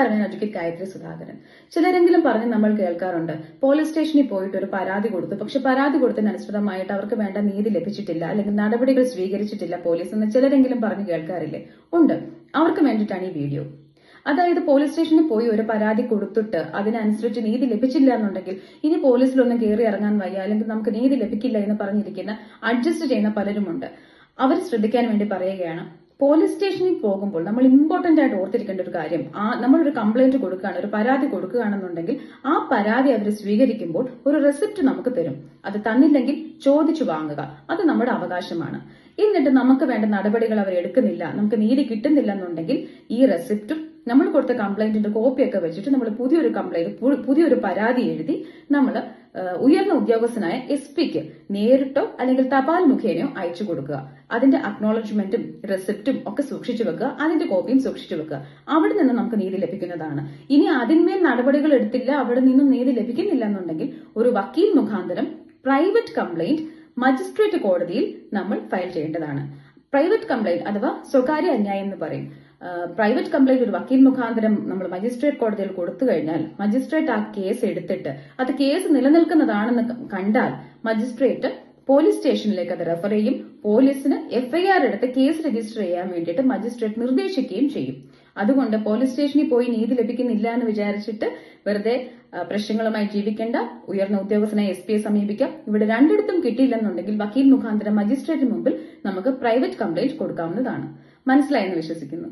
നമസ്കാരം ഞാൻ അഡ്വക്കേറ്റ് ഗായത്രി സുധാകരൻ. ചിലരെങ്കിലും പറഞ്ഞ് നമ്മൾ കേൾക്കാറുണ്ട്. പോലീസ് സ്റ്റേഷനിൽ പോയിട്ട് ഒരു പരാതി കൊടുത്തു. പക്ഷെ പരാതി കൊടുത്തതിന് അനുസൃതമായിട്ട് അവർക്ക് വേണ്ട നീതി ലഭിച്ചിട്ടില്ല. അല്ലെങ്കിൽ നടപടികൾ സ്വീകരിച്ചിട്ടില്ല പോലീസ് എന്ന് ചിലരെങ്കിലും പറഞ്ഞ് കേൾക്കാറില്ലേ? ഉണ്ട്. അവർക്ക് വേണ്ടിയിട്ടാണ് ഈ വീഡിയോ. അതായത് പോലീസ് സ്റ്റേഷനിൽ പോയി ഒരു പരാതി കൊടുത്തിട്ട് അതിനനുസരിച്ച് നീതി ലഭിച്ചില്ല എന്നുണ്ടെങ്കിൽ ഇനി പോലീസിലൊന്നും കയറി ഇറങ്ങാൻ വയ്യ. അല്ലെങ്കിൽ നമുക്ക് നീതി ലഭിക്കില്ല എന്ന് പറഞ്ഞിരിക്കുന്ന അഡ്ജസ്റ്റ് ചെയ്യുന്ന പലരുമുണ്ട്. അവർ ശ്രദ്ധിക്കാൻ വേണ്ടി പറയുകയാണ്. പോലീസ് സ്റ്റേഷനിൽ പോകുമ്പോൾ നമ്മൾ ഇമ്പോർട്ടന്റ് ആയിട്ട് ഓർത്തിരിക്കേണ്ട ഒരു കാര്യം ആ നമ്മളൊരു കംപ്ലൈന്റ് കൊടുക്കുകയാണ് ഒരു പരാതി കൊടുക്കുകയാണെന്നുണ്ടെങ്കിൽ ആ പരാതി അവർ സ്വീകരിക്കുമ്പോൾ ഒരു റെസിപ്റ്റ് നമുക്ക് തരും. അത് തന്നില്ലെങ്കിൽ ചോദിച്ചു വാങ്ങുക. അത് നമ്മുടെ അവകാശമാണ്. എന്നിട്ട് നമുക്ക് വേണ്ട നടപടികൾ അവർ എടുക്കുന്നില്ല നമുക്ക് നീതി കിട്ടുന്നില്ലെന്നുണ്ടെങ്കിൽ ഈ റെസിപ്റ്റും നമ്മൾ കൊടുത്ത കംപ്ലൈന്റിന്റെ കോപ്പിയൊക്കെ വെച്ചിട്ട് നമ്മൾ പുതിയൊരു കംപ്ലൈന്റ് പുതിയൊരു പരാതി എഴുതി നമ്മൾ ഉയർന്ന ഉദ്യോഗസ്ഥനായ എസ് പിക്ക് നേരിട്ടോ അല്ലെങ്കിൽ തപാൽ മുഖേനയോ അയച്ചു കൊടുക്കുക. അതിന്റെ അക്നോളജ്മെന്റും റെസിപ്റ്റും ഒക്കെ സൂക്ഷിച്ചു വെക്കുക. അതിന്റെ കോപ്പിയും സൂക്ഷിച്ചു വെക്കുക. അവിടെ നിന്ന് നമുക്ക് നീതി ലഭിക്കുന്നതാണ്. ഇനി അതിന്മേൽ നടപടികൾ എടുത്തില്ല അവിടെ നിന്നും നീതി ലഭിക്കുന്നില്ല എന്നുണ്ടെങ്കിൽ ഒരു വക്കീൽ മുഖാന്തരം പ്രൈവറ്റ് കംപ്ലൈന്റ് മജിസ്ട്രേറ്റ് കോടതിയിൽ നമ്മൾ ഫയൽ ചെയ്യേണ്ടതാണ്. പ്രൈവറ്റ് കംപ്ലൈന്റ് അഥവാ സ്വകാര്യ അന്യായം എന്ന് പറയും. പ്രൈവറ്റ് കംപ്ലൈന്റ് ഒരു വക്കീൽ മുഖാന്തരം നമ്മൾ മജിസ്ട്രേറ്റ് കോടതിയിൽ കൊടുത്തു കഴിഞ്ഞാൽ മജിസ്ട്രേറ്റ് ആ കേസ് എടുത്തിട്ട് അത് കേസ് നിലനിൽക്കുന്നതാണെന്ന് കണ്ടാൽ മജിസ്ട്രേറ്റ് പോലീസ് സ്റ്റേഷനിലേക്ക് അത് റെഫർ ചെയ്യും. പോലീസിന് എഫ്ഐആർ എടുത്ത് കേസ് രജിസ്റ്റർ ചെയ്യാൻ വേണ്ടിയിട്ട് മജിസ്ട്രേറ്റ് നിർദ്ദേശിക്കുകയും ചെയ്യും. അതുകൊണ്ട് പോലീസ് സ്റ്റേഷനിൽ പോയി നീതി ലഭിക്കുന്നില്ല എന്ന് വിചാരിച്ചിട്ട് വെറുതെ പ്രശ്നങ്ങളുമായി ജീവിക്കേണ്ട. ഉയർന്ന ഉദ്യോഗസ്ഥനെ എസ് പിയെ സമീപിക്കാം. ഇവിടെ രണ്ടിടത്തും കിട്ടിയില്ലെന്നുണ്ടെങ്കിൽ വക്കീൽ മുഖാന്തരം മജിസ്ട്രേറ്റിന് മുമ്പിൽ നമുക്ക് പ്രൈവറ്റ് കംപ്ലൈന്റ് കൊടുക്കാവുന്നതാണ്. മനസ്സിലായെന്ന് വിശ്വസിക്കുന്നു.